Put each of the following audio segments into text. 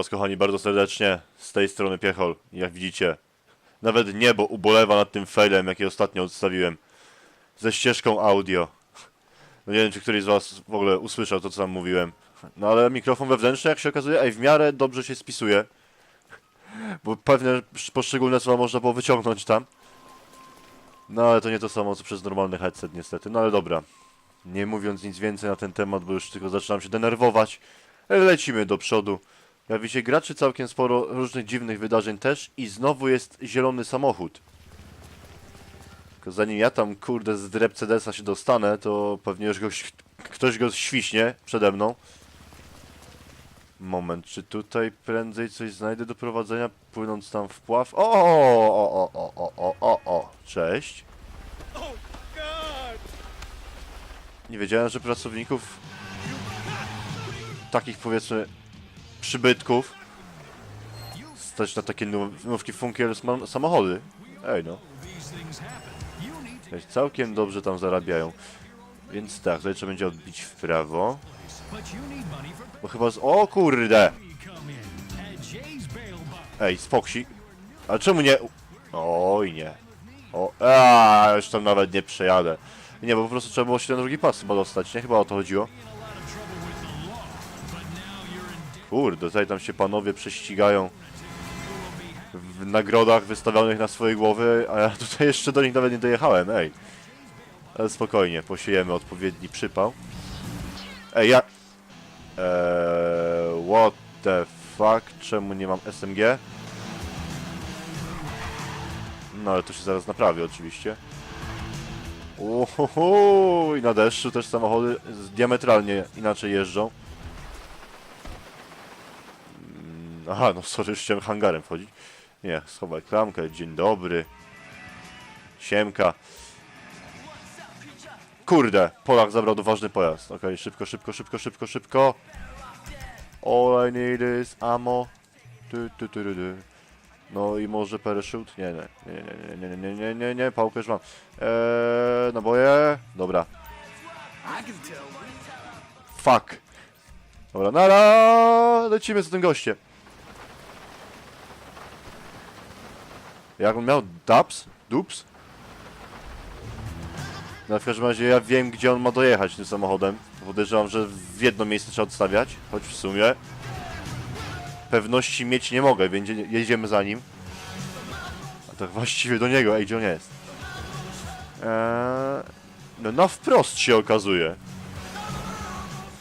Was kochani bardzo serdecznie z tej strony Piechol. Jak widzicie, nawet niebo ubolewa nad tym failem, jaki ostatnio odstawiłem. Ze ścieżką audio. No nie wiem, czy któryś z was w ogóle usłyszał to, co tam mówiłem. No ale mikrofon wewnętrzny, jak się okazuje, ej, w miarę dobrze się spisuje. Bo pewne poszczególne słowa można było wyciągnąć tam. No ale to nie to samo, co przez normalny headset niestety. No ale dobra. Nie mówiąc nic więcej na ten temat, bo już tylko zaczynam się denerwować. Lecimy do przodu. Jak widzicie, graczy całkiem sporo różnych dziwnych wydarzeń też i znowu jest zielony samochód. Tylko zanim ja tam, kurde, z Drepcedesa się dostanę, to pewnie już go, ktoś go świśnie przede mną. Moment, czy tutaj prędzej coś znajdę do prowadzenia, płynąc tam w pław? O, o, o, o, o, o, o, o, cześć. Nie wiedziałem, że pracowników takich powiedzmy przybytków stać na takie nówki funkiel samochody. Ej no. Ej, Całkiem dobrze tam zarabiają. Więc tak, tutaj trzeba będzie odbić w prawo. Bo chyba z... O kurde! Ej, spoksik. Ale czemu nie... Oj nie. O, a, już tam nawet nie przejadę. Nie, bo po prostu trzeba było się na drugi pas chyba dostać, nie? Chyba o to chodziło. Kurde, tutaj tam się panowie prześcigają w nagrodach wystawionych na swoje głowy, a ja tutaj jeszcze do nich nawet nie dojechałem, ej. Ale spokojnie, posiejemy odpowiedni przypał. Ej, ja... Eee, what the fuck? Czemu nie mam SMG? No ale to się zaraz naprawi oczywiście. Uhuhu, i na deszczu też samochody diametralnie inaczej jeżdżą. Aha, no sorry, już chciałem hangarem wchodzić. Nie, schowaj klamkę, dzień dobry. Siemka. Kurde, Polak zabrał ważny pojazd. Okej, szybko, szybko, szybko, szybko, szybko. All I need is ammo. Tu, tu, tu, tu, tu. No i może parachute? Nie, nie, nie, nie, nie, nie, nie, nie, nie, pałkę już mam. Eee, naboje. Dobra. Fuck. Dobra, nara! Lecimy z tym gościem. Jak on miał? Dubs? Dubs? No w każdym razie ja wiem, gdzie on ma dojechać tym samochodem. Podejrzewam, że w jedno miejsce trzeba odstawiać, choć w sumie pewności mieć nie mogę, więc je- jedziemy za nim. A tak właściwie do niego, ej, gdzie on jest? Eee, no na wprost się okazuje.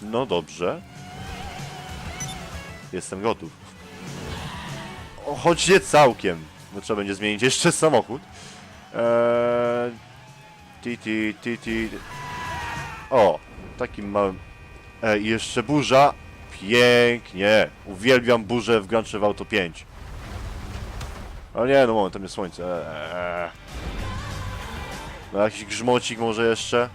No dobrze. Jestem gotów. O, choć nie całkiem, bo trzeba będzie zmienić jeszcze samochód. Eee, ti, ti, ti, ti. O, takim małym... Ej, i jeszcze burza. Pięknie. Uwielbiam burzę w Grand Theft Auto 5. Ale nie, no moment, tam jest słońce. Eee. No jakiś grzmocik może jeszcze.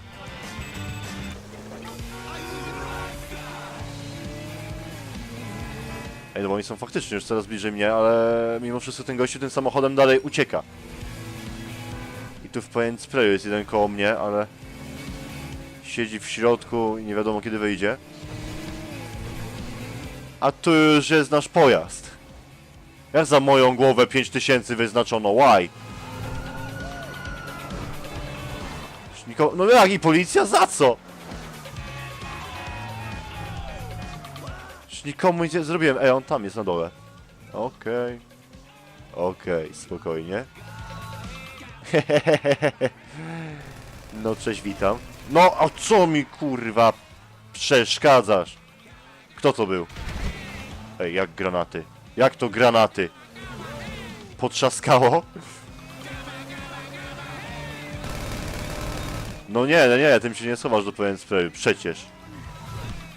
Ej, no bo oni są faktycznie już coraz bliżej mnie, ale mimo wszystko ten gościu tym samochodem dalej ucieka. I tu w Paint Sprayu jest jeden koło mnie, ale siedzi w środku i nie wiadomo kiedy wyjdzie. A tu już jest nasz pojazd. Jak za moją głowę 5000 wyznaczono? Why? Niko... No jak i policja? Za co? Nikomu nic nie zrobiłem. Ej, on tam jest na dole. Okej. Okej, spokojnie. no cześć, witam. No, a co mi kurwa przeszkadzasz? Kto to był? Ej, jak granaty? Jak to granaty? Potrzaskało? No nie, nie, nie, tym się nie schowasz do pewien sprawy, przecież.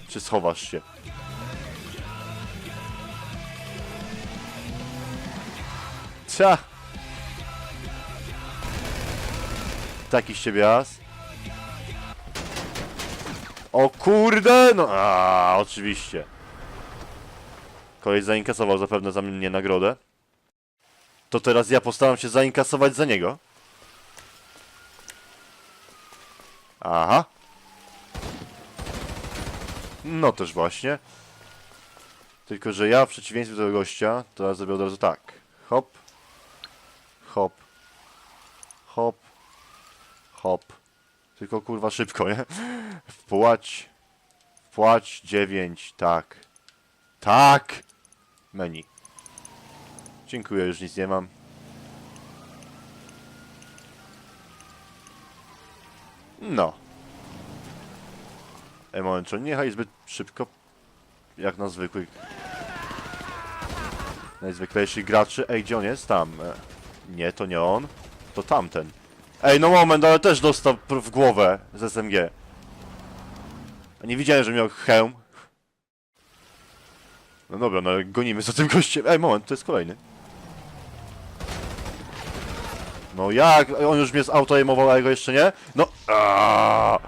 Czy schowasz się? Cia! Taki z ciebie as. O kurde, no a oczywiście. Koleś zainkasował zapewne za mnie nagrodę. To teraz ja postaram się zainkasować za niego. Aha. No też właśnie. Tylko, że ja w przeciwieństwie do tego gościa, teraz zrobię od razu tak. Hop. Hop. Hop. Hop. Tylko kurwa szybko, nie? Wpłać. Wpłać 9, tak. Tak! Menu. Dziękuję, już nic nie mam. No. Czy nie jechali zbyt szybko? Jak na zwykłych... Najzwyklejszych graczy. Ej, gdzie on jest? Tam. Nie, to nie on. To tamten. Ej, no moment, ale też dostał w głowę z SMG. A nie widziałem, że miał hełm. No dobra, no gonimy za tym gościem. Ej, moment, to jest kolejny. No jak? On już mnie z auto aimował, a jego jeszcze nie? No. Aaaa!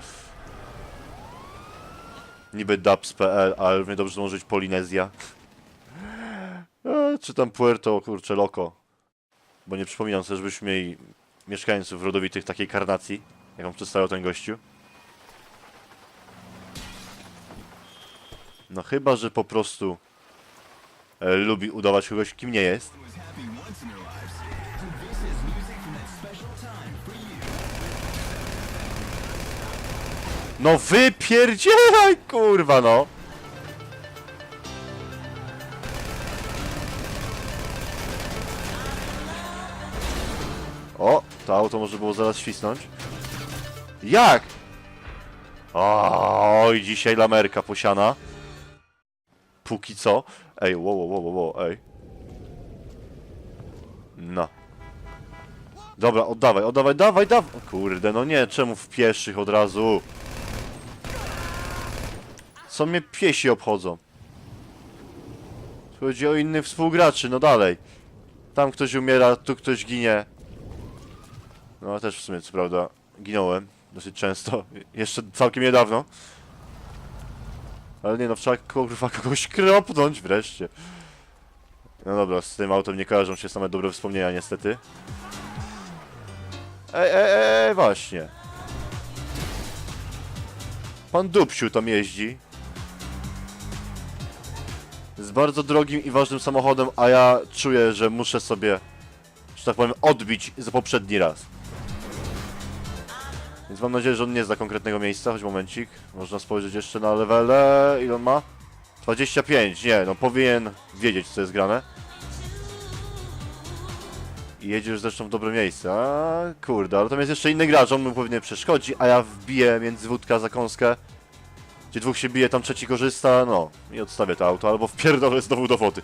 Niby dubs.pl, ale równie dobrze może być Polinezja. E, czy tam Puerto, kurczę. Bo nie przypominam sobie, żebyśmy mieli mieszkańców rodowitych takiej karnacji, jaką przedstawiał ten gościu. No chyba, że po prostu e, lubi udawać kogoś, kim nie jest. was happy once in to może było zaraz świsnąć. Jak? Oj, dzisiaj lamerka posiana. Póki co. Ej, wo, wo, wo, wo, wo, ej. No. Dobra, oddawaj, oddawaj, dawaj, dawaj. O Kurde, no nie, czemu w pieszych od razu? Co mnie piesi obchodzą? Chodzi o innych współgraczy, no dalej. Tam ktoś umiera, tu ktoś ginie. No też w sumie, co prawda, ginąłem dosyć często. Jeszcze całkiem niedawno. Ale nie no, trzeba kurwa kogoś kropnąć wreszcie. No dobra, z tym autem nie kojarzą się same dobre wspomnienia niestety. Ej, ej, ej, właśnie. Pan Dupsiu tam jeździ. Z bardzo drogim i ważnym samochodem, a ja czuję, że muszę sobie, że tak powiem, odbić za poprzedni raz. Więc mam nadzieję, że on nie zna konkretnego miejsca, choć momencik. Można spojrzeć jeszcze na levele. Ile on ma? 25, nie, no powinien wiedzieć, co jest grane. I jedziesz zresztą w dobre miejsce. A kurde, ale tam jest jeszcze inny gracz, on mu pewnie przeszkodzi, a ja wbiję między wódka zakąskę. Gdzie dwóch się bije, tam trzeci korzysta, no i odstawię to auto, albo wpierdolę znowu do wody.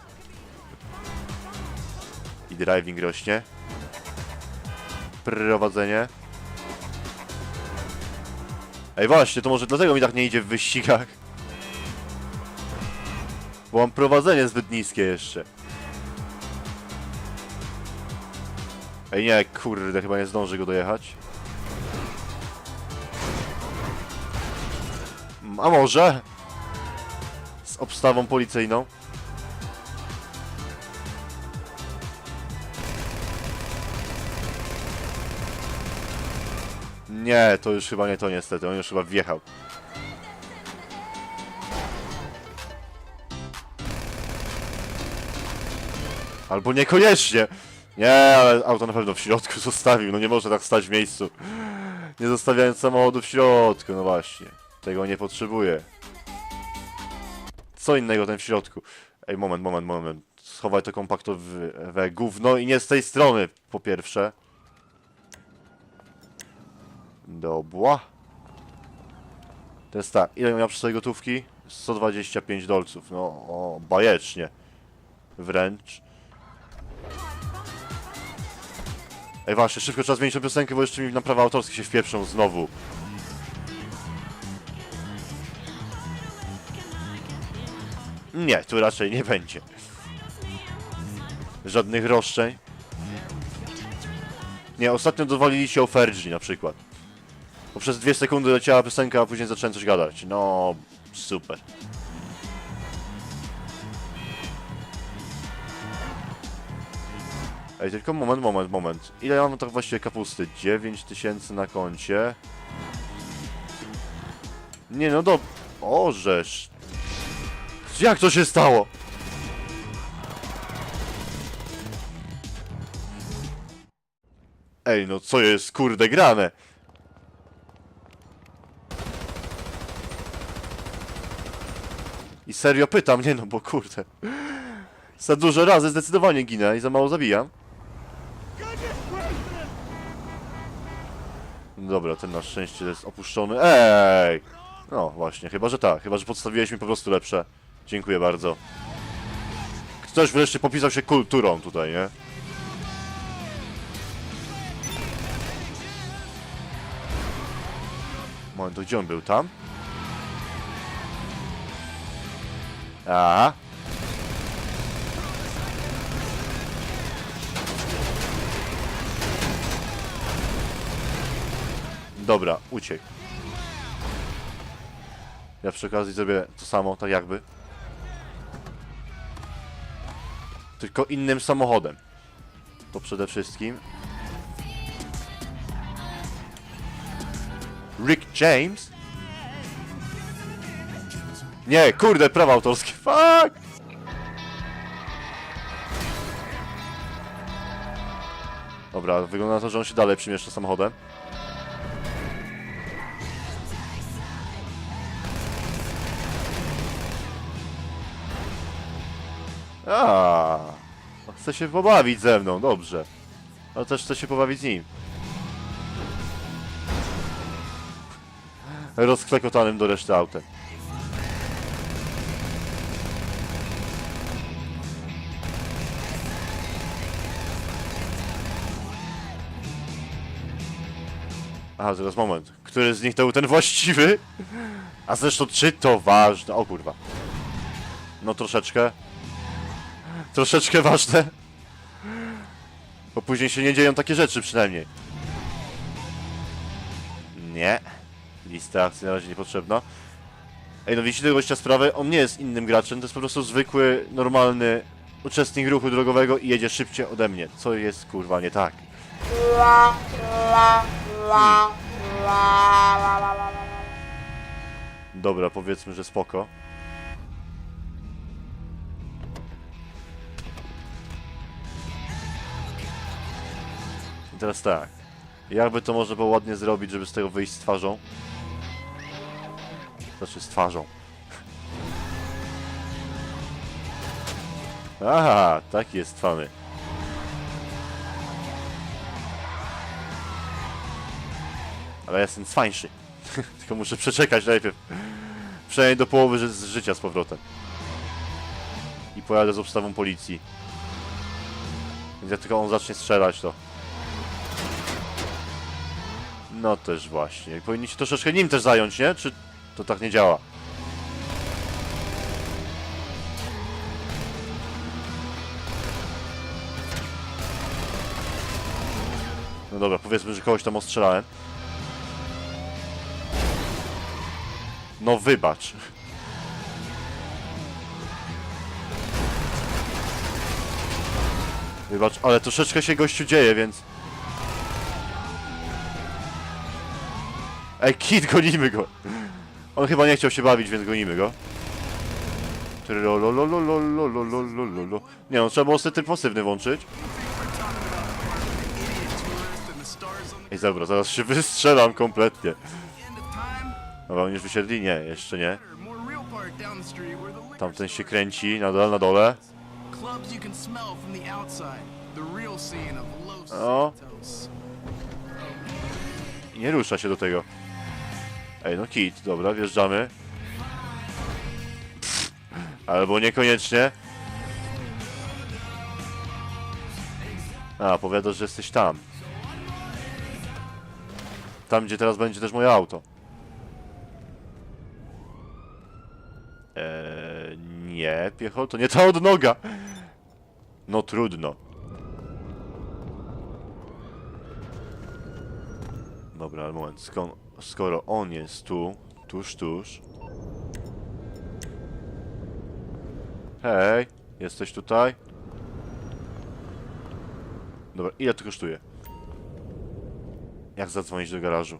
I driving rośnie. Prowadzenie. Ej właśnie, to może dlatego mi tak nie idzie w wyścigach. Bo mam prowadzenie zbyt niskie jeszcze. Ej nie, kurde, chyba nie zdąży go dojechać. A może? Z obstawą policyjną. Nie, to już chyba nie to niestety, on już chyba wjechał. Albo niekoniecznie. Nie, ale auto na pewno w środku zostawił, no nie może tak stać w miejscu. Nie zostawiając samochodu w środku, no właśnie. Tego nie potrzebuję. Co innego ten w środku? Ej, moment, moment, moment. Schowaj to kompaktowe gówno i nie z tej strony, po pierwsze. Dobra. To jest tak, ile miał przy sobie gotówki? 125 dolców, no o, bajecznie. Wręcz. Ej właśnie, szybko trzeba zmienić tę piosenkę, bo jeszcze mi na prawa autorskie się wpieprzą znowu. Nie, tu raczej nie będzie. Żadnych roszczeń. Nie, ostatnio dowalili się o Fergie na przykład. Bo przez dwie sekundy leciała piosenka, a później zacząłem coś gadać. No, super. Ej, tylko moment, moment, moment. Ile mam tak właściwie kapusty? 9000 na koncie. Nie no do... Orzesz. Jak to się stało? Ej, no co jest kurde grane? Serio pytam, nie no, bo kurde. Za dużo razy zdecydowanie ginę i za mało zabijam. Dobra, ten na szczęście jest opuszczony. Ej! No właśnie, chyba że tak. Chyba, że podstawiłeś mi po prostu lepsze. Dziękuję bardzo. Ktoś wreszcie popisał się kulturą tutaj, nie? Moment, gdzie on był? Tam? Aha. Dobra, uciekł. Ja przy okazji zrobię to samo, tak jakby. Tylko innym samochodem. To przede wszystkim. Rick James? Nie, kurde, prawa autorskie. Fuck! Dobra, wygląda na to, że on się dalej przemieszcza samochodem. A, chce się pobawić ze mną, dobrze. Ale też chce się pobawić z nim. Rozklekotanym do reszty autem. Aha, zaraz moment. Który z nich to był ten właściwy? A zresztą, czy to ważne? O kurwa. No troszeczkę. Troszeczkę ważne. Bo później się nie dzieją takie rzeczy przynajmniej. Nie. Lista akcji na razie niepotrzebna. Ej, no widzicie tego gościa sprawy? On nie jest innym graczem, to jest po prostu zwykły, normalny uczestnik ruchu drogowego i jedzie szybciej ode mnie. Co jest kurwa nie tak? Dobra, powiedzmy, że spoko. I teraz tak. Jakby to można było ładnie zrobić, żeby z tego wyjść z twarzą? Znaczy z twarzą. Aha, taki jest twany. Ale ja jestem cwańszy. Tylko muszę przeczekać najpierw. Przynajmniej do połowy z życia z powrotem. I pojadę z obstawą policji. Więc jak tylko on zacznie strzelać, to... No też właśnie. Powinni się troszeczkę nim też zająć, nie? Czy to tak nie działa? No dobra, powiedzmy, że kogoś tam ostrzelałem. No wybacz. Wybacz, ale troszeczkę się gościu dzieje, więc... Ej, kit, gonimy go! On chyba nie chciał się bawić, więc gonimy go. Nie no, trzeba było sobie tryb pasywny włączyć. Ej, dobra, zaraz się wystrzelam kompletnie. Dobra, oni już wysiedli? Nie, jeszcze nie. Tamten się kręci, nadal na dole. Clubs you can smell from the outside. The real scene of Los O. Santos. I nie rusza się do tego. Ej, no kit, dobra, wjeżdżamy. Pff, albo niekoniecznie. A, powiadasz, że jesteś tam. Tam, gdzie teraz będzie też moje auto. Eee, nie, piechol, to nie ta odnoga. No trudno. Dobra, ale moment, skąd, skoro on jest tu, tuż, tuż. Hej, jesteś tutaj? Dobra, ile to kosztuje? Jak zadzwonić do garażu?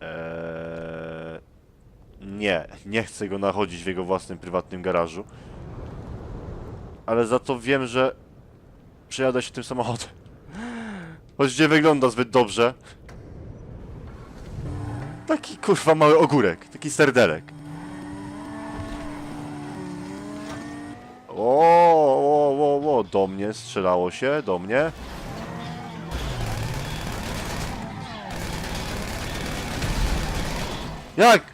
Eee, nie, nie chcę go nachodzić w jego własnym prywatnym garażu. Ale za to wiem, że przejadę się tym samochodem. Choć nie wygląda zbyt dobrze. Taki kurwa mały ogórek, taki serdelek. O, o, o, o, do mnie strzelało się, do mnie. Jak?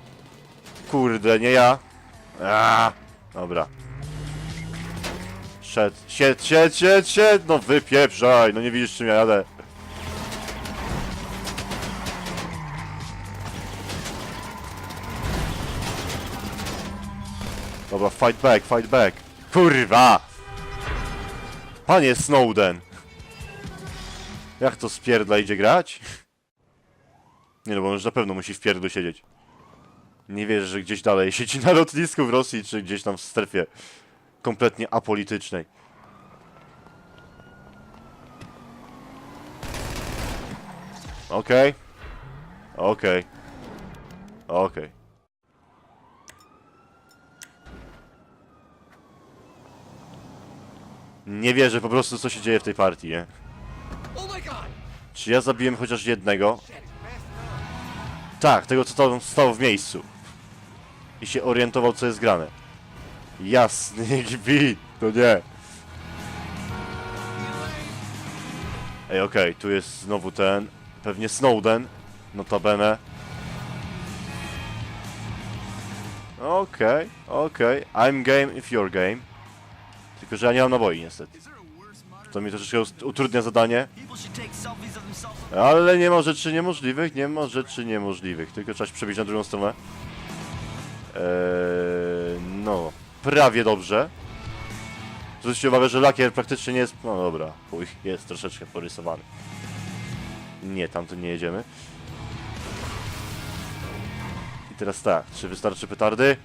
Kurde, nie ja. A, dobra. Szedł, siedź, siedź, siedź, siedź, no wypieprzaj, no nie widzisz czym ja jadę. Dobra, fight back, fight back. Kurwa! Panie Snowden! Jak to spierdla idzie grać? Nie no, bo on już na pewno musi w pierdlu siedzieć. Nie wierzę, że gdzieś dalej siedzi na lotnisku w Rosji, czy gdzieś tam w strefie kompletnie apolitycznej. Okej. Okej. Okej. Nie wierzę po prostu, co się dzieje w tej partii, nie? Czy ja zabiłem chociaż jednego? Tak, tego co tam stał w miejscu. I się orientował, co jest grane. Jasny gwint, to nie. Ej, okej, tu jest znowu ten. Pewnie Snowden. Notabene. Okej, okej. I'm game if you're game. Tylko, że ja nie mam naboi niestety. To mi troszeczkę utrudnia zadanie. Ale nie ma rzeczy niemożliwych, nie ma rzeczy niemożliwych. Tylko trzeba się przebić na drugą stronę. Eee, no, prawie dobrze. Zwróćcie uwagę, że lakier praktycznie nie jest... No dobra, chuj, jest troszeczkę porysowany. Nie, tamto nie jedziemy. I teraz tak, czy wystarczy petardy?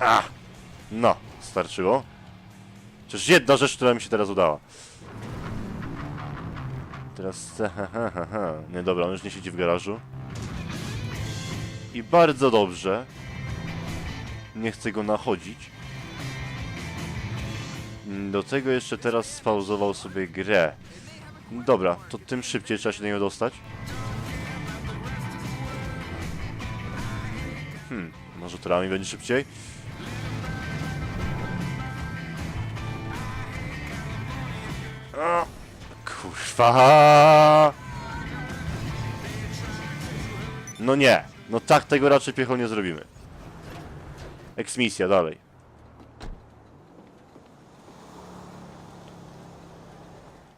A! No, starczyło. Chociaż jedna rzecz, która mi się teraz udała. Teraz... Nie, dobra, on już nie siedzi w garażu. I bardzo dobrze. Nie chcę go nachodzić. Do tego jeszcze teraz spauzował sobie grę. Dobra, to tym szybciej trzeba się do niego dostać. Hmm, może torami będzie szybciej? A, kurwa! No nie, no tak tego raczej piechą nie zrobimy. Eksmisja dalej.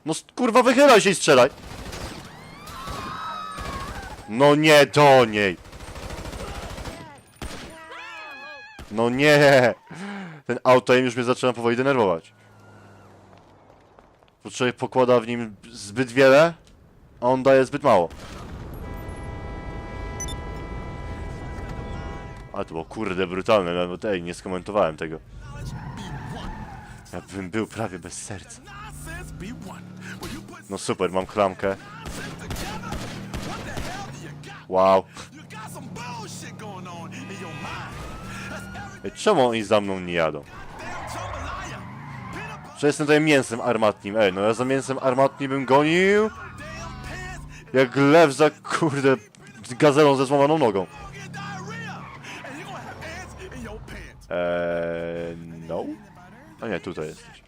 No kurwa wychylaj się i strzelaj. No nie do niej. No nie. Ten auto już mnie zaczyna powoli denerwować. Bo człowiek pokłada w nim zbyt wiele, a on daje zbyt mało. Ale to było kurde brutalne, nawet ej, nie skomentowałem tego. Ja bym był prawie bez serca. No super, mam klamkę. Wow. Czemu oni za mną nie jadą? Że jestem tutaj mięsem armatnim. Ej, no ja za mięsem armatnim bym gonił. Jak lew za kurde gazelą ze złamaną nogą. Eee, no. A nie, tutaj jesteś.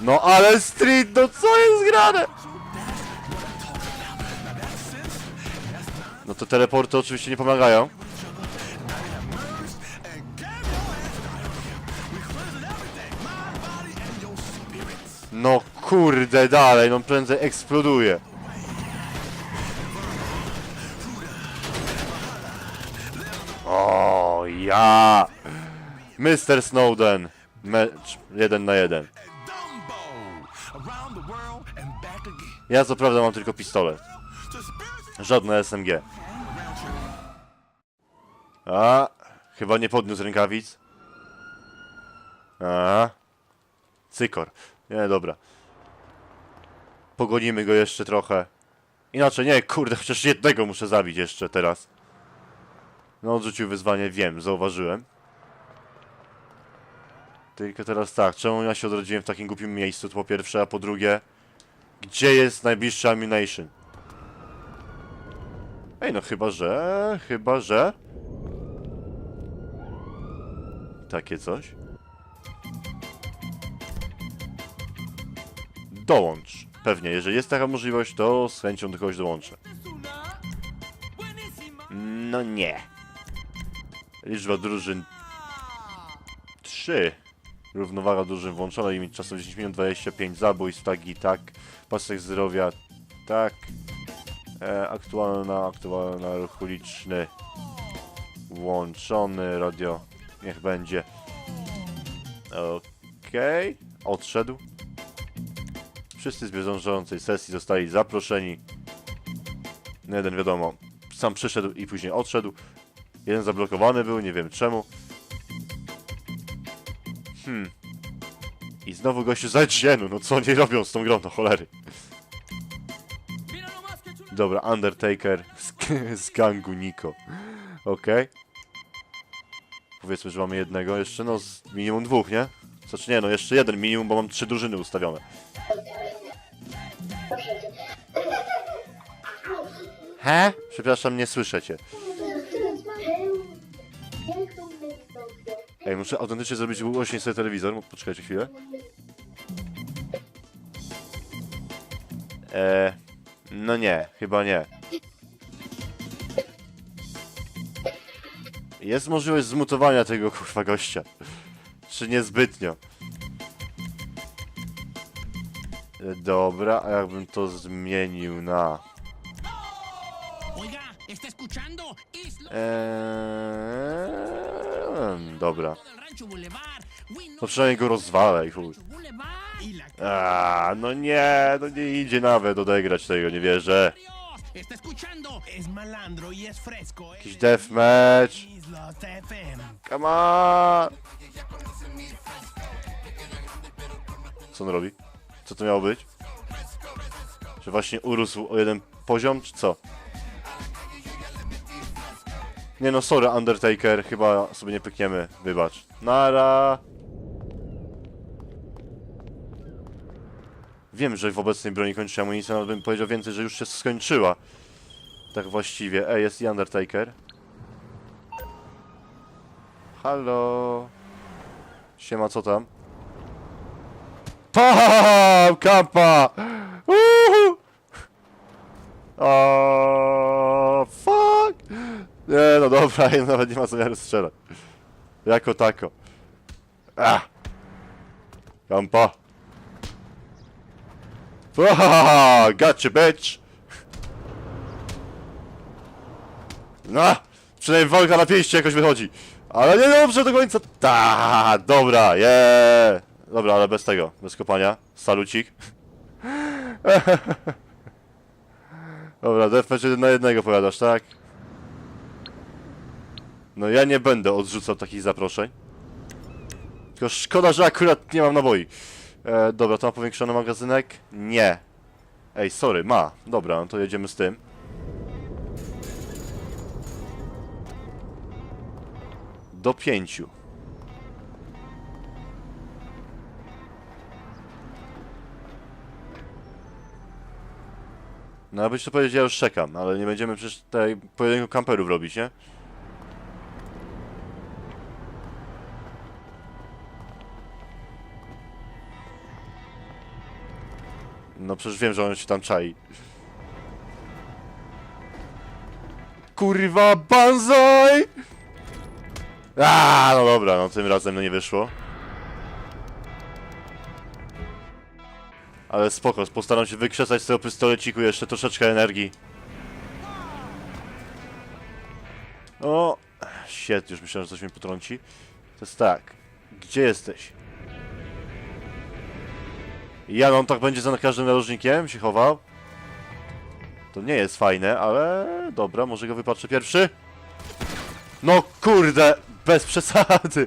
No ale street, no co jest grane? No to teleporty oczywiście nie pomagają. No kurde dalej, no prędzej eksploduje. O ja! Mr. Snowden. Mecz jeden na jeden. Ja co prawda mam tylko pistolet. Żadne SMG. A, chyba nie podniósł rękawic. A, cykor. Nie, dobra. Pogonimy go jeszcze trochę. Inaczej, nie, kurde, chociaż jednego muszę zabić jeszcze teraz. No, odrzucił wyzwanie, wiem, zauważyłem. Tylko teraz tak, czemu ja się odrodziłem w takim głupim miejscu, to po pierwsze, a po drugie... Gdzie jest najbliższy ammunition? Ej, no chyba, że... Chyba, że... Takie coś. Dołącz. Pewnie, jeżeli jest taka możliwość, to z chęcią do kogoś dołączę. No nie. Liczba drużyn 3. Równowaga drużyn włączona, limit czasu 10 minut, 25 zabójstw, tak i tak. Pasek zdrowia, tak. E, aktualna, aktualna ruch uliczny. Włączony, radio, niech będzie. Okej, odszedł. Wszyscy z bieżącej sesji zostali zaproszeni. No jeden wiadomo, sam przyszedł i później odszedł. Jeden zablokowany był, nie wiem czemu. Hmm. I znowu gościu z IGN-u, no co oni robią z tą grą, to cholery. Dobra, Undertaker z, z gangu Niko. Okej. Powiedzmy, że mamy jednego jeszcze, no z minimum dwóch, nie? Znaczy nie, no jeszcze jeden minimum, bo mam trzy drużyny ustawione. He? Przepraszam, nie słyszę cię. Ej, muszę autentycznie zrobić głośniej sobie telewizor. Poczekajcie chwilę. Eee, no nie, chyba nie. Jest możliwość zmutowania tego kurwa gościa. Czy niezbytnio? E, Dobra, a jakbym to zmienił na... Eee, dobra. know No przynajmniej go rozwalę i chuj. A, no nie, no nie idzie nawet odegrać tego, nie wierzę. Jakiś deathmatch. Come on! Co on robi? Co to miało być? Że właśnie urósł o jeden poziom, czy co? Nie no, sorry Undertaker, chyba sobie nie pykniemy, wybacz. Nara! Wiem, że w obecnej broni kończy amunicję, nawet bym powiedział więcej, że już się skończyła. Tak właściwie. Ej, jest i Undertaker. Halo. Siema, co tam? PAM! Kampa! Uhu! O! Nie, no dobra, nawet nie ma zamiaru strzelać. Jako tako. Ah! Kampa! Ah, gotcha, bitch! No! Przynajmniej walka na pięści jakoś wychodzi. Ale nie dobrze do końca. Ta, dobra, je. Dobra, ale bez tego, bez kopania. Salucik. dobra, deathmatch jeden na jednego powiadasz, tak? No ja nie będę odrzucał takich zaproszeń. Tylko szkoda, że akurat nie mam naboi. E, dobra, to ma powiększony magazynek? Nie. Ej, sorry, ma. Dobra, no to jedziemy z tym. Do pięciu. No abyś to powiedział, ja już czekam, ale nie będziemy przecież tutaj pojedynku kamperów robić, nie? No przecież wiem, że on się tam czai. Kurwa, banzai! A, no dobra, no tym razem no nie wyszło. Ale spoko, postaram się wykrzesać z tego pistoleciku jeszcze troszeczkę energii. O, shit, już myślałem, że coś mnie potrąci. To jest tak, gdzie jesteś? Ja, no on tak będzie za każdym narożnikiem się chował. To nie jest fajne, ale dobra, może go wypatrzę pierwszy. No kurde, bez przesady.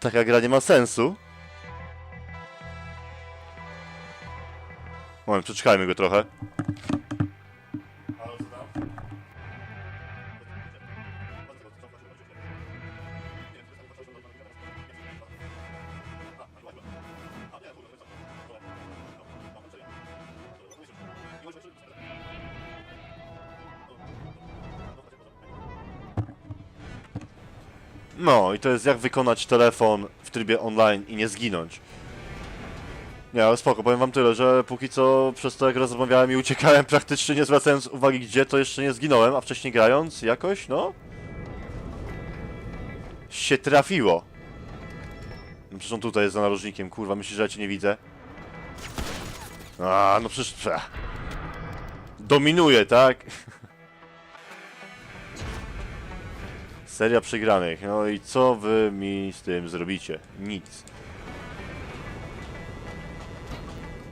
Taka gra nie ma sensu. Moment, przeczekajmy go trochę. No i to jest jak wykonać telefon w trybie online i nie zginąć. Nie, ale spoko, powiem wam tyle, że póki co przez to jak rozmawiałem i uciekałem praktycznie nie zwracając uwagi gdzie, to jeszcze nie zginąłem, a wcześniej grając jakoś, no... się trafiło. No przecież on tutaj jest za narożnikiem, kurwa, myślisz, że ja cię nie widzę? A, no przecież... Prze. Dominuje, tak? Seria przegranych. No i co wy mi z tym zrobicie? Nic.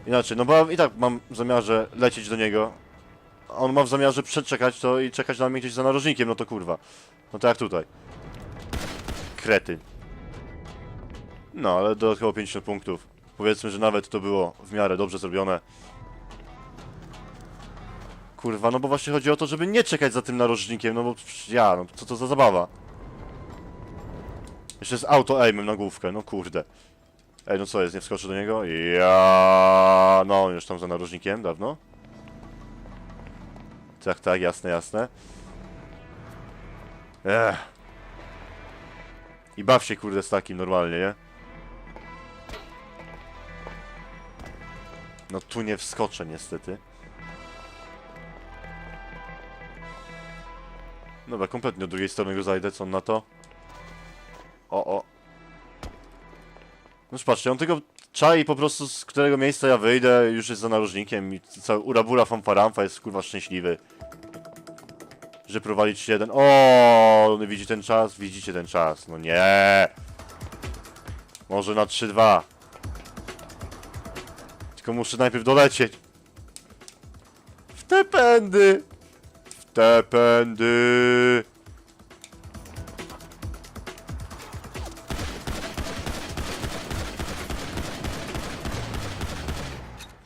Inaczej, no bo i tak mam w zamiarze lecieć do niego. a On ma w zamiarze przeczekać to i czekać na mnie gdzieś za narożnikiem, no to kurwa. No tak jak tutaj. Krety. No, ale dodatkowo 50 punktów. Powiedzmy, że nawet to było w miarę dobrze zrobione. Kurwa, no bo właśnie chodzi o to, żeby nie czekać za tym narożnikiem, no bo ja, no co to za zabawa. Jeszcze z auto aimem na główkę, no kurde. Ej, no co jest, nie wskoczę do niego? Ja, no już tam za narożnikiem dawno. Tak, tak, jasne, jasne. Ech. I baw się kurde z takim normalnie, nie? No tu nie wskoczę niestety. Dobra, kompletnie od drugiej strony go zajdę, co on na to? O, o. No patrzcie, on tylko czai po prostu z którego miejsca ja wyjdę, już jest za narożnikiem i cały urabura fanfaramfa jest kurwa szczęśliwy. Że prowadzi 3-1. O, on widzi ten czas? Widzicie ten czas. No nie. Może na 3-2. Tylko muszę najpierw dolecieć. W te pędy. Pędy.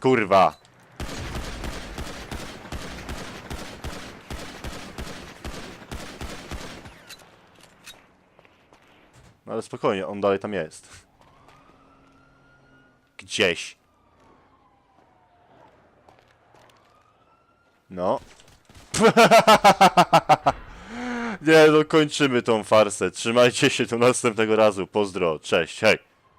Kurwa. No ale spokojnie, on dalej tam jest. Gdzieś. No. Nie no, kończymy tą farsę. Trzymajcie się do następnego razu. Pozdro, cześć, hej.